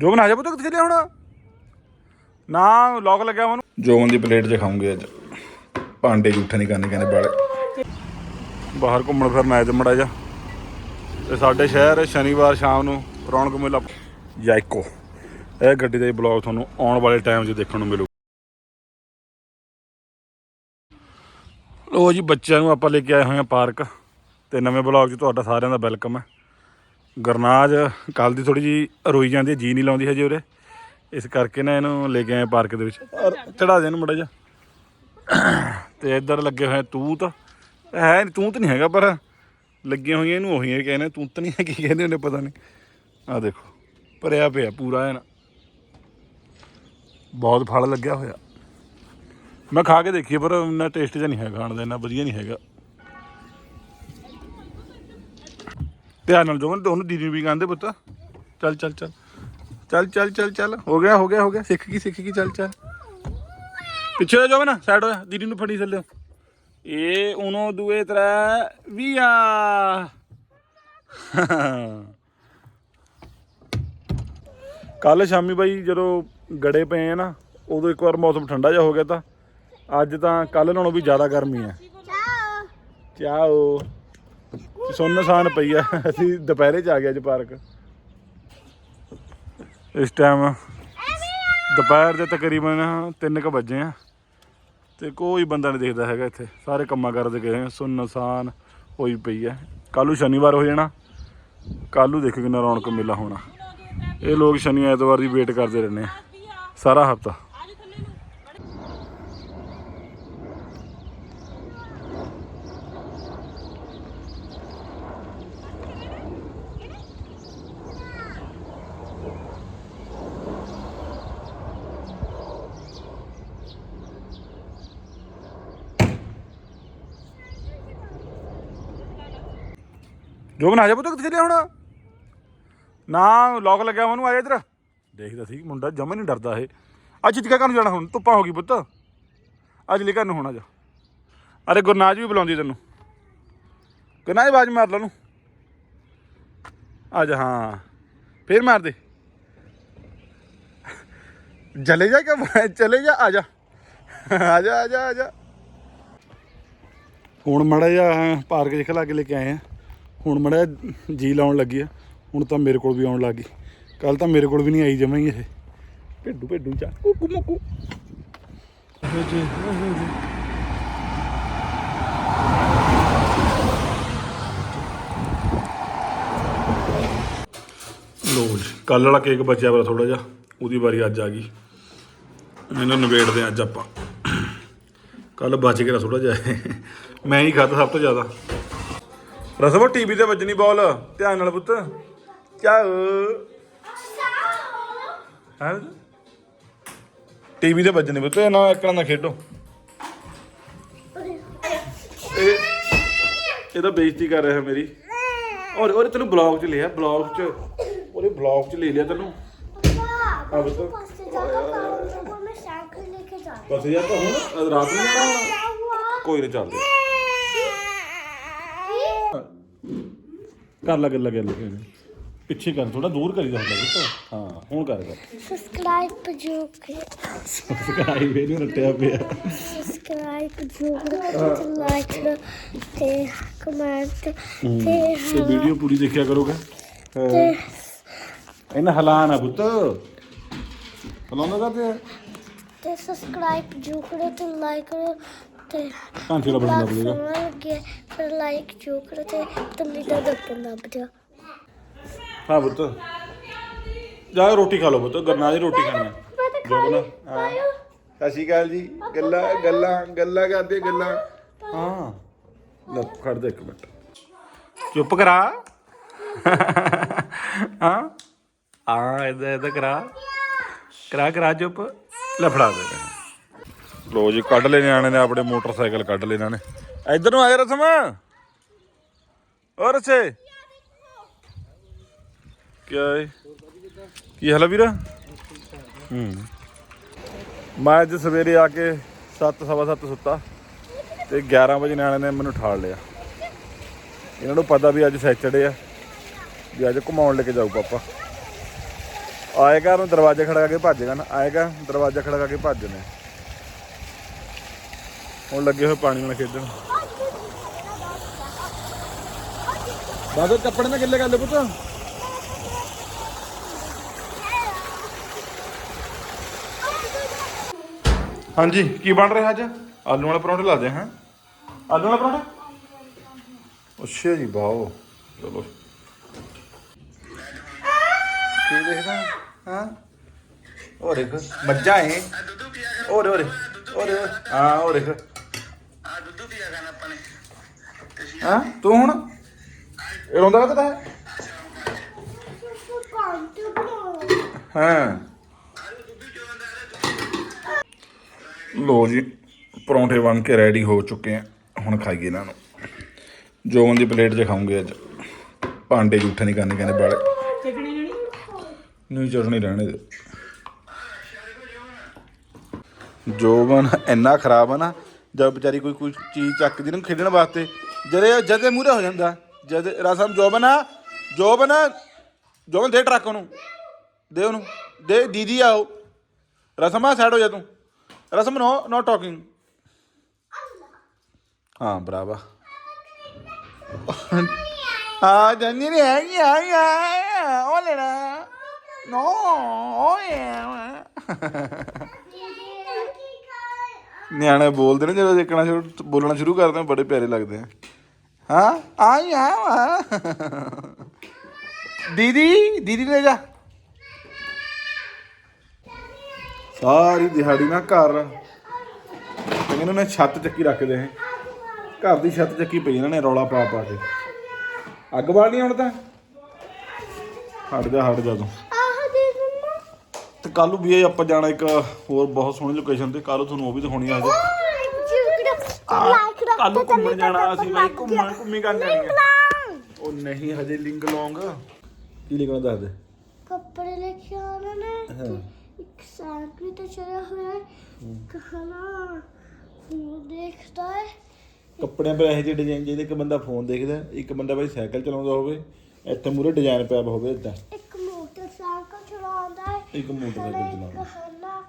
ਜੋ ਬਣਾ ਜਾ ਪੁੱਤ ਕਿੱਥੇ ਲਿਆ ਹੁਣ ਨਾ ਲੋਕ ਲੱਗਿਆ ਮੈਨੂੰ ਜੋਵਨ ਦੀ ਪਲੇਟ 'ਚ ਖਾਉਂਗੇ ਅੱਜ। ਭਾਂਡੇ ਜੂਠੇ ਨਹੀਂ ਕਰਨੇ ਕਹਿੰਦੇ ਬਾਲੇ ਬਾਹਰ ਘੁੰਮਣ ਫਿਰਨ ਆਏ ਤੇ ਮੜਾ ਜਾ ਤੇ ਸਾਡੇ ਸ਼ਹਿਰ ਸ਼ਨੀਵਾਰ ਸ਼ਾਮ ਨੂੰ ਰੌਣਕ ਮੇਲਾ। ਜਾਇਕੋ। ਇਹ ਗੱਡੀ ਦਾ ਬਲੌਗ ਤੁਹਾਨੂੰ ਆਉਣ ਵਾਲੇ ਟਾਈਮ 'ਚ ਦੇਖਣ ਨੂੰ ਮਿਲੂ। ਲੋ ਜੀ ਬੱਚਿਆਂ ਨੂੰ ਆਪਾਂ ਲੈ ਕੇ ਆਏ ਹੋਏ ਹਾਂ ਪਾਰਕ। ਤੇ ਨਵੇਂ ਬਲੌਗ 'ਚ ਤੁਹਾਡਾ ਸਾਰਿਆਂ ਦਾ ਵੈਲਕਮ ਹੈ। ਗਰਨਾਜ ਕੱਲ ਦੀ ਥੋੜੀ ਜੀ ਰੋਈ ਜਾਂਦੀ ਹੈ ਜੀ ਨਹੀਂ ਲਾਉਂਦੀ ਹਜੇ ਉਰੇ। ਇਸ ਕਰਕੇ ਨਾ ਇਹਨੂੰ ਲੈ ਕੇ ਆਏ ਪਾਰਕ ਦੇ ਵਿੱਚ। ਚੜਾ ਦੇ ਇਹਨੂੰ ਮੜਾ ਜਾ ਤੇ ਇੱਧਰ ਲੱਗੇ ਹੋਏ ਤੂਤ। ਹੈ ਨੀ, ਤੂਤ ਨਹੀਂ ਹੈਗਾ ਪਰ ਲੱਗੀਆਂ ਹੋਈਆਂ ਇਹਨੂੰ ਉਹੀ ਕਹਿੰਦੇ ਤੂਤ ਨਹੀਂ ਹੈ ਕੀ ਕਹਿੰਦੇ ਉਹਨੇ ਪਤਾ ਨਹੀਂ। ਆ ਦੇਖੋ ਭਰਿਆ ਪਿਆ ਪੂਰਾ ਐਨ ਬਹੁਤ ਫਲ ਲੱਗਿਆ ਹੋਇਆ। ਮੈਂ ਖਾ ਕੇ ਦੇਖੀ ਪਰ ਇੰਨਾ ਟੇਸਟ ਜਿਹਾ ਨਹੀਂ ਹੈ ਖਾਣ ਦਾ ਇੰਨਾ ਵਧੀਆ ਨਹੀਂ ਹੈਗਾ। ਧਿਆਨ ਨਾਲ ਜੋਨ ਉਹਨੂੰ ਦੀਦੀ ਨੂੰ ਵੀ ਕਹਿੰਦੇ ਪੁੱਤ। ਚੱਲ ਚੱਲ ਚੱਲ। ਚੱਲ ਚੱਲ ਚੱਲ ਚੱਲ। ਹੋ ਗਿਆ ਹੋ ਗਿਆ ਹੋ ਗਿਆ। ਸਿੱਖ ਗਈ ਸਿੱਖ ਗਈ। ਚੱਲ ਚੱਲ। ਪਿੱਛੇ ਹੋ ਜਾਓ ਨਾ ਸਾਈਡ ਹੋ ਜਾ। ਦੀਦੀ ਨੂੰ ਫੜੀ ਥੱਲੇ। ਇਹ ਉਨੋ ਦੂਏ ਤਰੇ ਵੀਆ। ਕੱਲ ਸ਼ਾਮੀ ਬਾਈ ਜਦੋਂ ਗੜੇ ਪਏ ਆ ਨਾ ਉਦੋਂ ਇੱਕ ਵਾਰ ਮੌਸਮ ਠੰਡਾ ਜਿਹਾ ਹੋ ਗਿਆ ਤਾਂ। ਅੱਜ ਤਾਂ ਕੱਲ ਨਾਲੋਂ ਵੀ ਜ਼ਿਆਦਾ ਗਰਮੀ ਹੈ ਚਾਓ। ਸੁੰਨਸਾਨ ਪਈ ਆ। ਅਸੀਂ ਦੁਪਹਿਰੇ ਚ ਆ ਗਏ ਅੱਜ ਪਾਰਕ। ਇਸ ਟਾਈਮ ਦੁਪਹਿਰ ਦੇ ਤਕਰੀਬਨ 3 ਕ ਵਜੇ ਆ। ਤੇ ਕੋਈ ਬੰਦਾ ਨਹੀਂ ਦੇਖਦਾ ਹੈਗਾ ਇੱਥੇ। ਸਾਰੇ ਕੰਮਾਂ ਕਰਦੇ ਗਏ ਆ। ਸੁੰਨਸਾਨ ਹੋਈ ਪਈ ਆ। ਕੱਲੂ ਸ਼ਨੀਵਾਰ ਹੋ ਜਾਣਾ। ਕੱਲੂ ਦੇਖੋ ਕਿੰਨਾ ਰੌਣਕ ਮੇਲਾ ਹੋਣਾ। ਇਹ ਲੋਕ ਸ਼ਨੀ ਐਤਵਾਰ ਦੀ ਵੇਟ ਕਰਦੇ ਰਹਿੰਦੇ ਆ। ਸਾਰਾ ਹਫਤਾ। ਜੋ ਬਣਾ ਜਾ ਪੁੱਤ, ਕਿੱਥੇ ਲਿਆ ਹੁਣ? ਨਾ ਲੋਕ ਲੱਗਿਆ ਮੈਨੂੰ ਆਇਆ ਇੱਧਰ। ਦੇਖਦਾ ਸੀ, ਮੁੰਡਾ ਜਮਾ ਨਹੀਂ ਡਰਦਾ ਇਹ। ਅੱਜ ਚਿੱਤਕਾ ਕਰਨ ਜਾਣਾ ਹੁਣ, ਧੁੱਪਾਂ ਹੋ ਗਈ ਪੁੱਤ। ਅੱਜ ਲਈ ਘਰ ਨੂੰ ਹੋਣਾ ਜਾ। ਅਰੇ ਗੁਰਨਾਜ ਵੀ ਬੁਲਾਉਂਦੀ ਤੈਨੂੰ। ਗੁਰਨਾਜ, ਆਵਾਜ਼ ਮਾਰ ਲੈ ਨੂੰ ਅੱਜ ਹਾਂ। ਫੇਰ ਮਾਰ ਦੇ। ਚਲੇ ਜਾ ਕਿ ਚਲੇ ਜਾ, ਆ ਜਾ। ਆ ਜਾ ਆ ਜਾ ਆ ਜਾ। ਹੁਣ ਮੜਾ ਜਾ ਪਾਰਕ ਜਿਹਾ ਲਾ ਕੇ ਲੈ ਕੇ ਆਏ ਆ। ਹੁਣ ਮੜਾ ਜੀ ਲਾਉਣ ਲੱਗੀ ਆ, ਹੁਣ ਤਾਂ ਮੇਰੇ ਕੋਲ ਵੀ ਆਉਣ ਲੱਗੀ ਕੱਲ ਤਾਂ ਮੇਰੇ ਕੋਲ ਵੀ ਨਹੀਂ ਆਈ ਜਮਾਂ ਹੀ ਇਹ। ਭੇਡੂ ਭੇਡੂ ਚਾ ਕੁਕੂ ਮੁਕੂ ਲੋ ਜੀ, ਕੱਲ ਵਾਲਾ ਕੇਕ ਬਚਿਆ ਵਾ ਥੋੜਾ ਜਿਹਾ, ਉਹਦੀ ਵਾਰੀ ਅੱਜ ਆ ਗਈ। ਇਹਨੂੰ ਨਿਬੇੜਦੇ ਹਾਂ ਅੱਜ ਆਪਾਂ। ਕੱਲ ਬਚ ਗਿਆ ਥੋੜਾ ਜਿਹਾ। ਮੈਂ ਹੀ ਖਾਧਾ ਸਭ ਤੋਂ ਜ਼ਿਆਦਾ। ਰਸਮੋ ਟੀਵੀ ਤੇ ਵੱਜਣੀ ਬੋਲ। ਧਿਆਨ ਨਾਲ ਪੁੱਤ। ਕਿਆ ਹਾਂ? ਟੀਵੀ ਤੇ ਵੱਜਣੀ ਪੁੱਤ ਇਹ ਨਾ ਇਕਣਾ ਨਾ ਖੇਡੋ। ਇਹ ਤਾਂ ਬੇਇੱਜ਼ਤੀ ਕਰ ਰਿਹਾ ਮੇਰੀ। ਔਰ ਔਰ ਤੈਨੂੰ ਬਲੌਗ 'ਚ ਲਿਆ ਬਲੌਗ 'ਚ। ਉਹਨੇ ਬਲੌਗ 'ਚ ਲੈ ਲਿਆ ਤੈਨੂੰ। ਆ ਬਸ ਬਸ ਜਾ ਤਾਂ ਹੁਣ। ਰਾਤ ਨੂੰ ਕੋਈ ਨਹੀਂ ਚੱਲਦੇ। ਕਰ ਲਾ ਗੱਲਾਂ ਗੱਲ ਕਰ ਪਿੱਛੇ ਕਰ ਥੋੜਾ ਦੂਰ ਕਰੀ ਜਾਂਦਾ ਪੁੱਤ। ਹਾਂ ਹੁਣ ਕਰ ਕਰ। ਸਬਸਕ੍ਰਾਈਬ ਜੋ ਕਿ ਸਬਸਕ੍ਰਾਈਬ ਇਹਨੂੰ ਰੱਟਿਆ ਪਿਆ। ਸਬਸਕ੍ਰਾਈਬ ਜੋ ਕਿ ਲਾਈਕ ਤੇ ਕਮੈਂਟ ਤੇ ਤੇ ਵੀਡੀਓ ਪੂਰੀ ਦੇਖਿਆ ਕਰੋਗੇ? ਤੇ ਇਹਨਾਂ ਹਲਾਣਾ ਪੁੱਤ। ਹਲਾਉਣਾ ਕਰਦੇ ਤੇ ਸਬਸਕ੍ਰਾਈਬ ਜੋ ਕਰੋ ਤੇ ਲਾਈਕ ਕਰੋ। ਤੇ ਘੰਟੇ ਦਾ ਬਟਨ ਦਬ ਦੇਗਾ ਸੋਹਣਾ ਲੱਗੇ ਫਿਰ ਲਾਈਕ ਜੋ ਕਰੋ ਤੇ ਤੰਨੀ ਦਾ ਦੱਪਣ ਲੱਭ ਜਾ। ਹਾਂ ਪੁੱਤ। ਜਾ ਰੋਟੀ ਖਾ ਲਓ ਪੁੱਤ ਗਰਨਾ ਦੀ ਰੋਟੀ ਖਾਣੀ ਹੈ ਮੈਂ ਤਾਂ ਜੋ ਬਣਾ। ਹਾਂ। ਸਤਿ ਸ਼੍ਰੀ ਅਕਾਲ ਜੀ। ਗੱਲਾਂ ਗੱਲਾਂ ਗੱਲਾਂ ਕਰਦੇ ਗੱਲਾਂ। ਹਾਂ। ਲੈ ਖੜ ਦੇ ਇੱਕ ਮਿੰਟ। ਚੁੱਪ ਕਰਾ। ਹਾਂ। ਆ ਇਹਦਾ ਇਹਦਾ ਕਰਾ। ਕਰਾ ਕਰਾ ਚੁੱਪ। ਲੈ ਫੜਾ ਦੇ। ਲੋ ਜੀ, ਕੱਢ ਲੈ ਨਿਆਣੇ ਨੇ ਆਪਣੇ, ਮੋਟਰਸਾਈਕਲ ਕੱਢ ਲੈ ਇਹਨਾਂ ਨੇ। ਇੱਧਰ ਨੂੰ ਆਇਆ ਰਸਮ। ਔਰ ਸੇ ਕੀ ਹੈ ਕੀ ਹਾਲ ਵੀਰਾ? ਹੂੰ। ਮੈਂ ਅੱਜ ਸਵੇਰੇ ਆ ਕੇ 7 ਸਵਾ ਸੱਤ ਸੁੱਤਾ ਤੇ 11 ਵਜੇ ਨਿਆਣੇ ਨੇ ਮੈਨੂੰ ਠਾਲ ਲਿਆ। ਇਹਨਾਂ ਨੂੰ ਪਤਾ ਵੀ ਅੱਜ ਸੈਚਰਡੇ ਆ, ਵੀ ਅੱਜ ਘੁਮਾਉਣ ਲੈ ਕੇ ਜਾਊ ਪਾਪਾ। ਆਏਗਾ ਨੂੰ ਦਰਵਾਜ਼ਾ ਖੜਕਾ ਕੇ ਭੱਜੇਗਾ ਨਾ, ਆਏਗਾ, ਦਰਵਾਜ਼ਾ ਖੜਕਾ ਕੇ ਭੱਜਣੇ। ਹੁਣ ਲੱਗੇ ਹੋਏ ਪਾਣੀ ਨਾਲ ਖੇਡਣ। ਬਾਦਲ ਕੱਪੜੇ ਨਾਲ ਗਿੱਲੇ ਕਰ ਲੈ ਪੁੱਤ। ਹਾਂਜੀ, ਕੀ ਬਣ ਰਿਹਾ ਅੱਜ? ਆਲੂ ਵਾਲੇ ਪਰੌਂਠੇ ਲਾਦੇ ਹਾਂ। ਆਲੂ ਵਾਲਾ ਪਰੌਂਠੇ? ਅੱਛਾ ਜੀ ਬਾਓ ਚਲੋ। ਕੀ ਦੇਖਦਾ? ਹਾਂ? ਉਹ ਦੇਖ, ਮੱਝਾਂ ਏ ਹੋਰ ਓਰੇ ਓਰੇ ਹਾਂ ਹੋਰ ਦੇਖ। ਕਰਨਾ ਆਪਾਂ ਨੇ। ਹਾਂ? ਤੂੰ ਹੁਣ? ਇਹ ਰੋਂਦਾ ਕਦਾ ਹੈ ਹਾਂ। ਲੋ ਜੀ ਪਰੌਂਠੇ ਬਣ ਕੇ ਰੈਡੀ ਹੋ ਚੁੱਕੇ ਆ। ਹੁਣ ਖਾਈਏ ਇਹਨਾਂ ਨੂੰ। ਜੋਵਨ ਦੀ ਪਲੇਟ 'ਚ ਖਾਉਂਗੇ ਅੱਜ। ਭਾਂਡੇ ਜੂਠੇ ਨਹੀਂ ਕਰਨੇ ਕਹਿੰਦੇ ਬਾਲੇ ਚਟਣੀ ਲੈਣੀ? ਨਹੀਂ ਚਟਣੀ ਰਹਿਣੇ ਦੇ। ਜੋਬਨ ਇੰਨਾ ਖਰਾਬ ਆ ਨਾ ਜਦ ਵਿਚਾਰੀ ਕੋਈ ਕੋਈ ਚੀਜ਼ ਚੱਕਦੀ ਨਾ ਖੇਡਣ ਵਾਸਤੇ, ਜਦੇ ਜਦੇ ਮੂਰੇ ਹੋ ਜਾਂਦਾ, ਜਦ ਰਸਮ ਜੋਬਨ ਆ, ਜੋਬਨ ਜੋਬਨ ਦੇ ਟਰੱਕ ਉਹਨੂੰ ਦੇ ਉਹਨੂੰ, ਦੇ ਦੀਦੀ ਆਓ ਰਸਮਾ ਸਾਈਡ ਹੋ ਜਾ ਤੂੰ। ਰਸਮ ਨੋ ਨੋ ਟਾਕਿੰਗ ਹਾਂ ਬਰਾਵਾ ਆ ਜੰਨੀ ਨੇ ਆ ਗਿਆ ਆ ਗਿਆ ਉਹ ਲੈਣਾ। ਨੋ ਓਏ ਨਿਆਣੇ ਬੋਲਦੇ ਨੇ, ਜਦੋਂ ਦੇਖਣਾ ਸ਼ੁਰੂ, ਬੋਲਣਾ ਸ਼ੁਰੂ ਕਰਦੇ ਨੇ, ਬੜੇ ਪਿਆਰੇ ਲੱਗਦੇ ਆ। ਹਾਂ? ਆਈ ਆ ਵਾ। ਦੀਦੀ ਦੀਦੀ ਲੈ ਜਾ। ਸਾਰੀ ਦਿਹਾੜੀ ਨਾ ਘਰ। ਇਹਨਾਂ ਨੇ ਛੱਤ ਚੱਕੀ ਰੱਖਦੇ ਹੈ ਘਰ ਦੀ ਛੱਤ ਚੱਕੀ ਪਈ ਇਹਨਾਂ ਨੇ ਰੌਲਾ ਪਾ ਪਾ ਕੇ। ਅੱਗ ਬਾਲਣੀ ਹੁਣ ਤਾਂ? ਹਟ ਜਾ ਹਟ ਜਾ ਤੂੰ। ਤੇ ਕੱਲ ਨੂੰ ਵੀ ਇਹ ਆਪਾਂ ਜਾਣਾ ਇੱਕ ਹੋਰ ਬਹੁਤ ਸੋਹਣੀ ਲੋਕੇਸ਼ਨ ਤੇ ਕੱਲ ਨੂੰ ਤੁਹਾਨੂੰ ਉਹ ਵੀ ਦਿਖਾਉਣੀ ਆ ਜੀ ਕੱਲ ਨੂੰ ਘੁੰਮਣ ਜਾਣਾ ਅਸੀਂ ਬਾਈ ਘੁੰਮਣ ਘੁੰਮੀ ਕਰਨ ਜਾਣੀ ਆ। ਉਹ ਨਹੀਂ ਹਜੇ ਲਿੰਗ ਲੌਂਗ ਕੀ ਲਿਖਣਾ ਦੱਸ ਦੇ? ਕੱਪੜੇ ਲੈ ਕੇ ਆਉਣਾ ਨੇ ਇੱਕ ਸਾਈਕਲ ਤੇ ਚੜਿਆ ਹੋਇਆ ਹੈ। ਕਹਣਾ ਉਹ ਦੇਖਦਾ ਹੈ। ਕੱਪੜਿਆਂ 'ਤੇ ਇਹੋ ਜਿਹੇ ਡਿਜ਼ਾਈਨ ਜਿਹਦੇ ਇੱਕ ਬੰਦਾ ਫੋਨ ਦੇਖਦਾ ਇੱਕ ਬੰਦਾ ਬਾਈ ਸਾਈਕਲ ਚਲਾਉਂਦਾ ਹੋਵੇ ਇੱਥੇ ਮੂਰੇ ਡਿਜ਼ਾਈਨ ਪਿਆ ਹੋਵੇ ਇਦਾਂ ਇੱਕ ਹੈ ਇੱਕ ਮੋਟਰਸਾਈਕਲ ਚਲਾਉਂਦਾ ਹਨਾ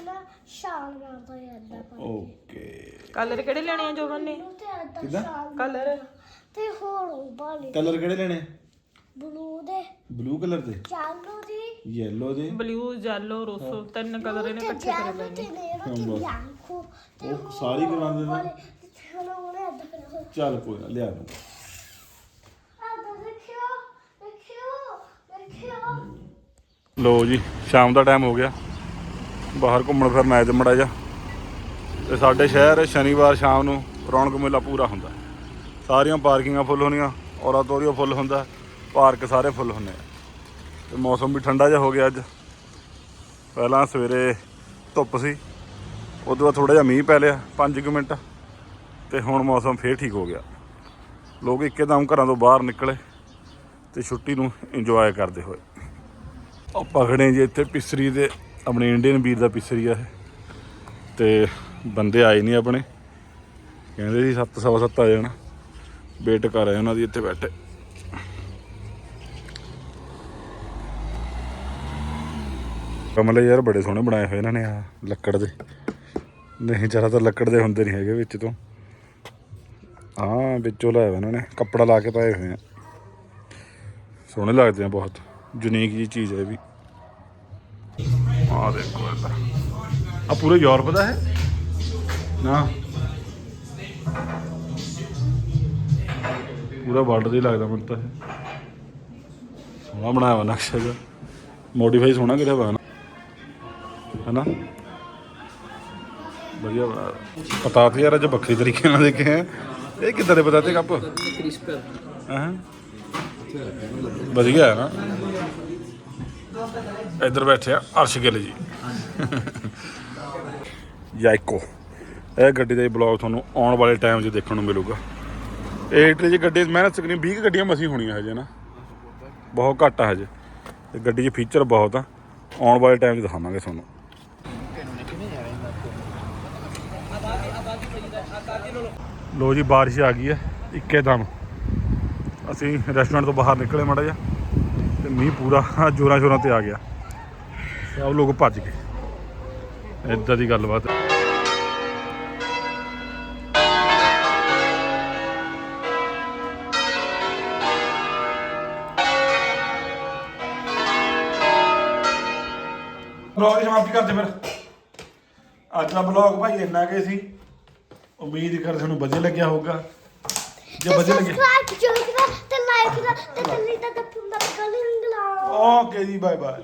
ਹਨਾ ਛਾਲ ਮਾਰਦਾ ਪਾ ਓਕੇ। ਕਲਰ ਕਿਹੜੇ ਲੈਣੇ ਆ ਜੋਬਨ ਨੇ? ਤੇ ਕਿੱਦਾਂ? ਕਲਰ ਤੇ ਹੋਰ ਉਬਾਲੇ। ਕਲਰ ਕਿਹੜੇ ਲੈਣੇ? ਬਲੂ ਦੇ। ਬਲੂ ਕਲਰ ਦੇ? ਚਾਲੂ ਦੀ। ਯੈਲੋ ਦੇ? ਬਲੂ ਯੈਲੋ ਰੋਸੋ ਤਿੰਨ ਕਲਰ ਇਹਨੇ ਇਕੱਠੇ ਕਰ ਲੈਣੇ। ਤੇ ਨੇਰੋ ਤੇ ਬਿਆੰਕੋ ਤੇ ਉਹ ਸਾਰੀ ਉਹਨੇ ਕਰਿਆ ਹੋਇਆ ਚੱਲ ਕੋਈ ਨਾ ਲਿਆ ਦੂੰ ਲੋ ਜੀ, ਸ਼ਾਮ ਦਾ ਟਾਈਮ ਹੋ ਗਿਆ। ਬਾਹਰ ਘੁੰਮਣ ਫਿਰਨ ਆਏ ਤੇ ਮੜਾ ਜਾ ਤੇ ਸਾਡੇ ਸ਼ਹਿਰ ਸ਼ਨੀਵਾਰ ਸ਼ਾਮ ਨੂੰ ਰੌਣਕ ਮੇਲਾ ਪੂਰਾ ਹੁੰਦਾ ਸਾਰੀਆਂ ਪਾਰਕਿੰਗਾਂ ਫੁੱਲ ਹੋਣੀਆਂ ਔਰਾ ਤੋਰੀਓ ਫੁੱਲ ਹੁੰਦਾ ਪਾਰਕ ਸਾਰੇ ਫੁੱਲ ਹੁੰਦੇ ਆ। ਤੇ ਮੌਸਮ ਵੀ ਠੰਡਾ ਜਿਹਾ ਹੋ ਗਿਆ ਅੱਜ। ਪਹਿਲਾਂ ਸਵੇਰੇ ਧੁੱਪ ਸੀ, ਉਦੋਂ ਬਾਅਦ ਥੋੜਾ ਜਿਹਾ ਮੀਂਹ ਪੈ ਲਿਆ 5 ਮਿੰਟ। ਤੇ ਹੁਣ ਮੌਸਮ ਫੇਰ ਠੀਕ ਹੋ ਗਿਆ। ਲੋਕ ਇੱਕਦਮ ਘਰਾਂ ਤੋਂ ਬਾਹਰ ਨਿਕਲੇ ਤੇ ਛੁੱਟੀ ਨੂੰ ਇੰਜੋਏ ਕਰਦੇ ਹੋਏ। ਆਪਾਂ ਖੜੇ ਜੀ ਇੱਥੇ ਪਿਸਰੀ ਦੇ, ਆਪਣੇ ਇੰਡੀਅਨ ਵੀਰ ਦਾ ਪਿਸਰੀ ਆ ਇਹ। ਤੇ ਬੰਦੇ ਆਏ ਨਹੀਂ ਆਪਣੇ। ਕਹਿੰਦੇ ਸੀ 7 ਸਵਾ ਸੱਤ ਆ ਜਾਣਾ। ਵੇਟ ਕਰ ਰਹੇ ਉਹਨਾਂ ਦੀ, ਇੱਥੇ ਬੈਠੇ। ਕਮਲੇ ਯਾਰ, ਬੜੇ ਸੋਹਣੇ ਬਣਾਏ ਹੋਏ ਇਹਨਾਂ ਨੇ ਆ ਲੱਕੜ ਦੇ। ਨਹੀਂ ਜ਼ਿਆਦਾਤਰ ਲੱਕੜ ਦੇ ਹੁੰਦੇ ਨਹੀਂ ਹੈਗੇ ਵਿੱਚ ਤੋਂ। ਹਾਂ ਵਿੱਚੋਂ ਲਾਇਆ ਹੋਇਆ ਇਹਨਾਂ ਨੇ। ਕੱਪੜਾ ਲਾ ਕੇ ਪਾਏ ਹੋਏ ਆ। ਸੋਹਣੇ ਲੱਗਦੇ ਆ ਬਹੁਤ। ਯੂਨੀਕ ਜੀ ਚੀਜ਼ ਹੈ ਇਹ ਵੀ। ਆ ਦੇਖੋ ਇੱਧਰ ਆ ਪੂਰੇ ਯੂਰਪ ਦਾ ਹੈ? ਨਾ। ਪੂਰਾ ਵਰਲਡ ਦਾ ਹੀ ਲੱਗਦਾ ਮੈਨੂੰ ਤਾਂ ਇਹ। ਸੋਹਣਾ ਬਣਾਇਆ ਵਾ ਨਕਸ਼ਾ ਜਿਹਾ। ਮੋਡੀਫਾਈ ਸੋਹਣਾ ਕਰਿਆ ਵਾ ਨਾ। ਹਨਾ? ਵਧੀਆ ਬਣਾਇਆ ਪਤਾ ਤੇ ਯਾਰ ਅੱਜ ਵੱਖਰੀ ਤਰੀਕੇ ਨਾਲ ਦੇਖੇ ਹੈ। ਇਹ ਕਿੱਦਾਂ ਦੇ ਪਤਾ ਤੇ ਕੱਪ ਹਾਂ? ਵਧੀਆ ਹੈ ਨਾ। ਇੱਧਰ ਬੈਠੇ ਆ, ਅਰਸ਼ ਗਿੱਲ ਜੀ। ਯਾਈਕੋ ਇਹ ਗੱਡੀ ਦਾ ਬਲੌਗ ਤੁਹਾਨੂੰ ਆਉਣ ਵਾਲੇ ਟਾਈਮ 'ਚ ਦੇਖਣ ਨੂੰ ਮਿਲੂਗਾ। ਇਹ ਇਟਲੀ 'ਚ ਗੱਡੀ, ਮੈਂ ਨਾ ਸਕਰੀਨ 20 ਕੁ ਗੱਡੀਆਂ ਮਸੀ ਹੋਣੀਆਂ ਹਜੇ ਨਾ। ਬਹੁਤ ਘੱਟ ਆ ਹਜੇ। ਤੇ ਗੱਡੀ 'ਚ ਫੀਚਰ ਬਹੁਤ ਆ। ਆਉਣ ਵਾਲੇ ਟਾਈਮ 'ਚ ਦਿਖਾਵਾਂਗੇ ਤੁਹਾਨੂੰ। ਲੋ ਜੀ, ਬਾਰਿਸ਼ ਆ ਗਈ ਹੈ। ਇੱਕੇ ਦਮ। ਅਸੀਂ ਰੈਸਟੋਰੈਂਟ ਤੋਂ ਬਾਹਰ ਨਿਕਲੇ ਮਾੜਾ ਜਿਹਾ। ਤੇ ਮੀਂਹ ਪੂਰਾ ਜੋਰਾਂ ਸ਼ੋਰਾਂ ਤੇ ਆ ਗਿਆ। ਸਭ ਲੋਕ ਭੱਜ ਗਏ। ਇਦਾਂ ਦੀ ਗੱਲਬਾਤ ਬਲੌਗ ਦੀ ਸਮਾਪਤੀ ਕਰਦੇ ਫਿਰ। ਅੱਜ ਦਾ ਬਲੌਗ ਭਾਈ ਇੰਨਾ ਕੇ ਸੀ। ਉਮੀਦ ਕਰ ਤੁਹਾਨੂੰ ਵਧੀਆ ਲੱਗਿਆ ਹੋਊਗਾ। ਜੇ ਵਧੀਆ ਲੱਗਿਆ ਸਬਸਕ੍ਰਾਈਬ ਜਰੂਰ ਕਰੋ ਤੇ ਲਾਈਕ ਕਰੋ ਤੇ ਦਾ ਫੋਨ ਦਾ ਕਰ ਲਾਓ ਓਕੇ ਜੀ ਬਾਏ ਬਾਏ